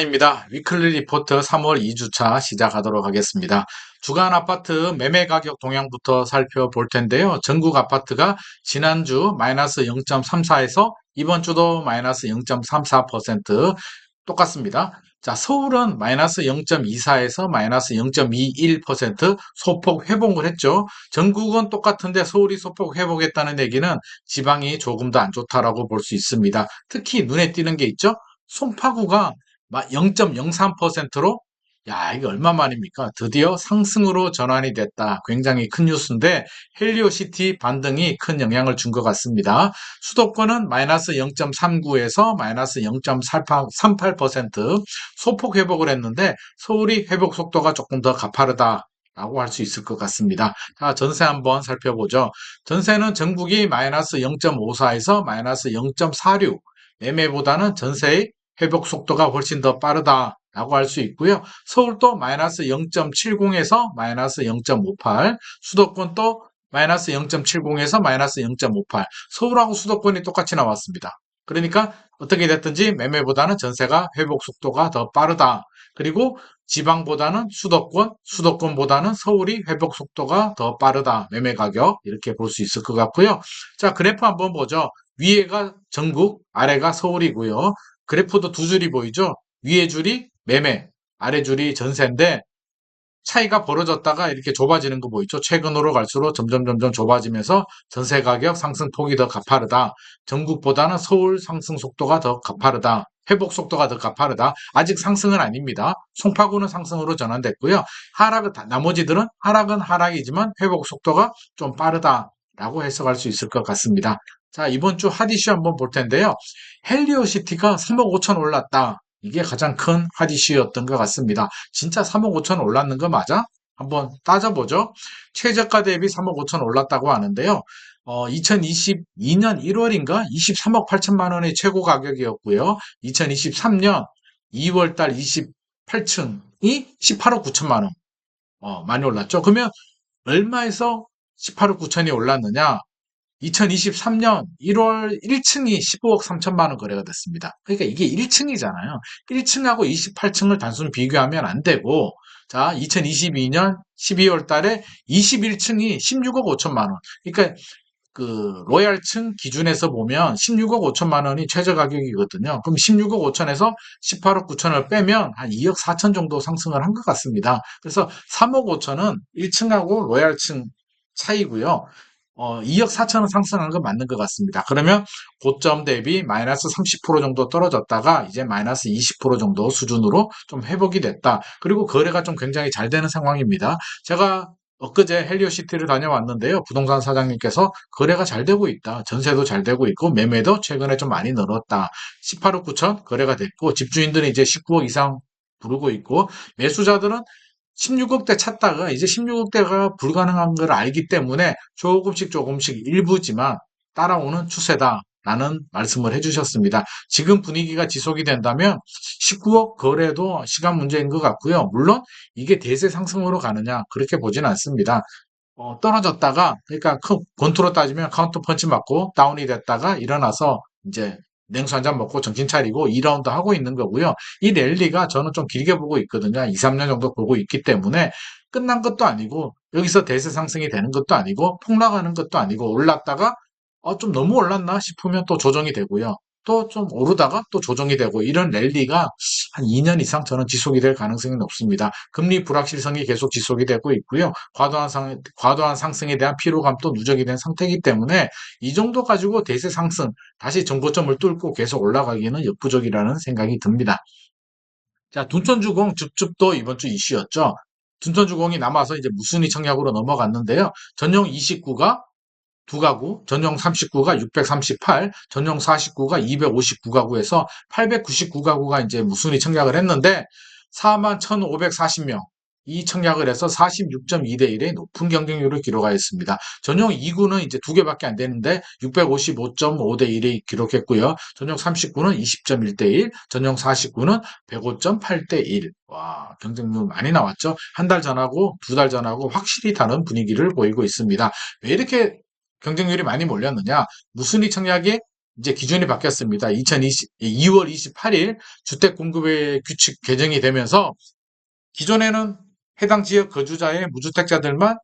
입니다. 위클리 리포트 3월 2주차 시작하도록 하겠습니다. 주간 아파트 매매 가격 동향부터 살펴볼 텐데요. 전국 아파트가 지난주 마이너스 0.34에서 이번 주도 마이너스 0.34% 똑같습니다. 자, 서울은 마이너스 0.24에서 마이너스 0.21% 소폭 회복을 했죠. 전국은 똑같은데 서울이 소폭 회복했다는 얘기는 지방이 조금 더 안 좋다라고 볼 수 있습니다. 특히 눈에 띄는 게 있죠. 송파구가 0.03%로 야, 이게 얼마 만입니까? 드디어 상승으로 전환이 됐다. 굉장히 큰 뉴스인데 헬리오시티 반등이 큰 영향을 준 것 같습니다. 수도권은 마이너스 0.39에서 마이너스 0.38% 소폭 회복을 했는데 서울이 회복 속도가 조금 더 가파르다. 라고 할 수 있을 것 같습니다. 자, 전세 한번 살펴보죠. 전세는 전국이 마이너스 0.54에서 마이너스 0.46, 매매보다는 전세의 회복 속도가 훨씬 더 빠르다 라고 할 수 있고요. 서울도 마이너스 0.70에서 마이너스 0.58, 수도권도 마이너스 0.70에서 마이너스 0.58, 서울하고 수도권이 똑같이 나왔습니다. 그러니까 어떻게 됐든지 매매보다는 전세가 회복 속도가 더 빠르다. 그리고 지방보다는 수도권, 수도권보다는 서울이 회복 속도가 더 빠르다. 매매 가격 이렇게 볼 수 있을 것 같고요. 자, 그래프 한번 보죠. 위에가 전국, 아래가 서울이고요. 그래프도 두 줄이 보이죠? 위에 줄이 매매, 아래 줄이 전세인데 차이가 벌어졌다가 이렇게 좁아지는 거 보이죠? 최근으로 갈수록 점점 점점 좁아지면서 전세 가격 상승폭이 더 가파르다. 전국보다는 서울 상승 속도가 더 가파르다. 회복 속도가 더 가파르다. 아직 상승은 아닙니다. 송파구는 상승으로 전환됐고요. 하락은 나머지들은 하락은 하락이지만 회복 속도가 좀 빠르다라고 해석할 수 있을 것 같습니다. 자, 이번 주 핫 이슈 한번 볼 텐데요. 헬리오시티가 3억 5천 올랐다. 이게 가장 큰 핫 이슈였던 것 같습니다. 진짜 3억 5천 올랐는 거 맞아? 한번 따져보죠. 최저가 대비 3억 5천 올랐다고 하는데요. 어, 2022년 1월인가 23억 8천만 원의 최고 가격이었고요. 2023년 2월 달 28층이 18억 9천만 원. 어, 많이 올랐죠. 그러면 얼마에서 18억 9천이 올랐느냐? 2023년 1월 1층이 15억 3천만 원 거래가 됐습니다. 그러니까 이게 1층이잖아요. 1층하고 28층을 단순 비교하면 안 되고 자, 2022년 12월 달에 21층이 16억 5천만 원. 그러니까 그 로얄층 기준에서 보면 16억 5천만 원이 최저 가격이거든요. 그럼 16억 5천에서 18억 9천을 빼면 한 2억 4천 정도 상승을 한 것 같습니다. 그래서 3억 5천은 1층하고 로얄층 차이고요. 어, 2억 4천원 상승한 건 맞는 것 같습니다. 그러면 고점 대비 마이너스 30% 정도 떨어졌다가 이제 마이너스 20% 정도 수준으로 좀 회복이 됐다. 그리고 거래가 좀 굉장히 잘 되는 상황입니다. 제가 엊그제 헬리오시티를 다녀왔는데요. 부동산 사장님께서 거래가 잘 되고 있다. 전세도 잘 되고 있고 매매도 최근에 좀 많이 늘었다. 18억 9천 거래가 됐고 집주인들은 이제 19억 이상 부르고 있고 매수자들은 16억대 찾다가 이제 16억대가 불가능한 걸 알기 때문에 조금씩 조금씩 일부지만 따라오는 추세다. 라는 말씀을 해주셨습니다. 지금 분위기가 지속이 된다면 19억 거래도 시간 문제인 것 같고요. 물론 이게 대세 상승으로 가느냐 그렇게 보지는 않습니다. 어, 떨어졌다가 그러니까 권투로 따지면 카운터 펀치 맞고 다운이 됐다가 일어나서 이제 냉수 한 잔 먹고 정신 차리고 2라운드 하고 있는 거고요. 이 랠리가 저는 좀 길게 보고 있거든요. 2, 3년 정도 보고 있기 때문에 끝난 것도 아니고 여기서 대세 상승이 되는 것도 아니고 폭락하는 것도 아니고 올랐다가 어, 좀 너무 올랐나 싶으면 또 조정이 되고요. 또 좀 오르다가 또 조정이 되고 이런 랠리가 한 2년 이상 저는 지속이 될 가능성이 높습니다. 금리 불확실성이 계속 지속이 되고 있고요. 과도한, 상, 과도한 상승에 대한 피로감도 누적이 된 상태이기 때문에 이 정도 가지고 대세 상승 다시 정고점을 뚫고 계속 올라가기는 역부족이라는 생각이 듭니다. 자, 둔천주공 줍줍도 이번 주 이슈였죠. 둔천주공이 남아서 이제 무순위 청약으로 넘어갔는데요. 전용 29가 두 가구, 전용 39가 638, 전용 49가 259가구에서 899가구가 이제 무순위 청약을 했는데 4만 1,540명 이 청약을 해서 46.2대 1의 높은 경쟁률을 기록하였습니다. 전용 2구는 이제 두 개밖에 안 되는데 655.5대 1이 기록했고요. 전용 39는 20.1대 1, 전용 49는 105.8대 1. 와, 경쟁률 많이 나왔죠. 한 달 전하고 두 달 전하고 확실히 다른 분위기를 보이고 있습니다. 왜 이렇게 경쟁률이 많이 몰렸느냐? 무순위 청약이 이제 기준이 바뀌었습니다. 2020, 2월 28일 주택 공급의 규칙 개정이 되면서 기존에는 해당 지역 거주자의 무주택자들만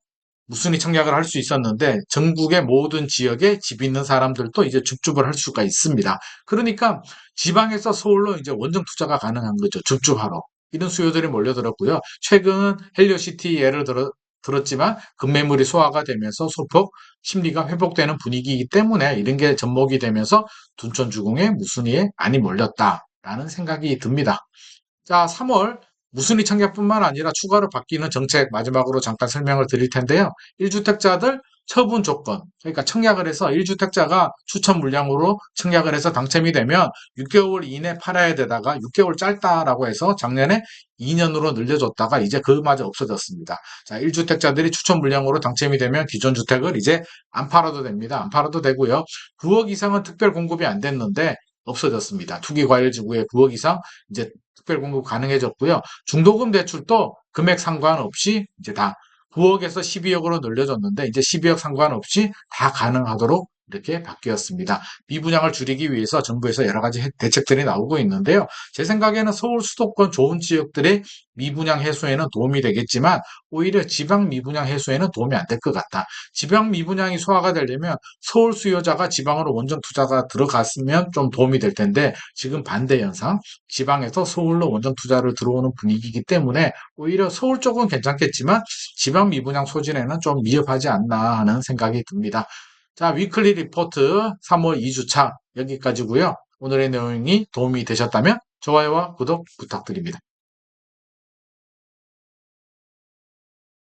무순위 청약을 할 수 있었는데 전국의 모든 지역에 집 있는 사람들도 이제 줍줍을 할 수가 있습니다. 그러니까 지방에서 서울로 이제 원정 투자가 가능한 거죠. 줍줍하러. 이런 수요들이 몰려들었고요. 최근 헬리오시티 예를 들어 들었지만 급매물이 소화가 되면서 소폭 심리가 회복되는 분위기이기 때문에 이런 게 접목이 되면서 둔촌주공에 무순위에 많이 몰렸다라는 생각이 듭니다. 자, 3월 무순위 청약뿐만 아니라 추가로 바뀌는 정책 마지막으로 잠깐 설명을 드릴 텐데요. 1주택자들 처분 조건, 그러니까 청약을 해서 1주택자가 추천 물량으로 청약을 해서 당첨이 되면 6개월 이내 팔아야 되다가 6개월 짧다라고 해서 작년에 2년으로 늘려줬다가 이제 그마저 없어졌습니다. 자, 1주택자들이 추천 물량으로 당첨이 되면 기존 주택을 이제 안 팔아도 됩니다. 안 팔아도 되고요. 9억 이상은 특별 공급이 안 됐는데 없어졌습니다. 투기 과열 지구에 9억 이상 이제 특별 공급 가능해졌고요. 중도금 대출도 금액 상관없이 이제 다 9억에서 12억으로 늘려줬는데 이제 12억 상관없이 다 가능하도록 이렇게 바뀌었습니다. 미분양을 줄이기 위해서 정부에서 여러 가지 대책들이 나오고 있는데요. 제 생각에는 서울 수도권 좋은 지역들의 미분양 해소에는 도움이 되겠지만 오히려 지방 미분양 해소에는 도움이 안 될 것 같다. 지방 미분양이 소화가 되려면 서울 수요자가 지방으로 원정 투자가 들어갔으면 좀 도움이 될 텐데 지금 반대 현상, 지방에서 서울로 원정 투자를 들어오는 분위기이기 때문에 오히려 서울 쪽은 괜찮겠지만 지방 미분양 소진에는 좀 위협하지 않나 하는 생각이 듭니다. 자, 위클리 리포트 3월 2주차 여기까지고요. 오늘의 내용이 도움이 되셨다면 좋아요와 구독 부탁드립니다.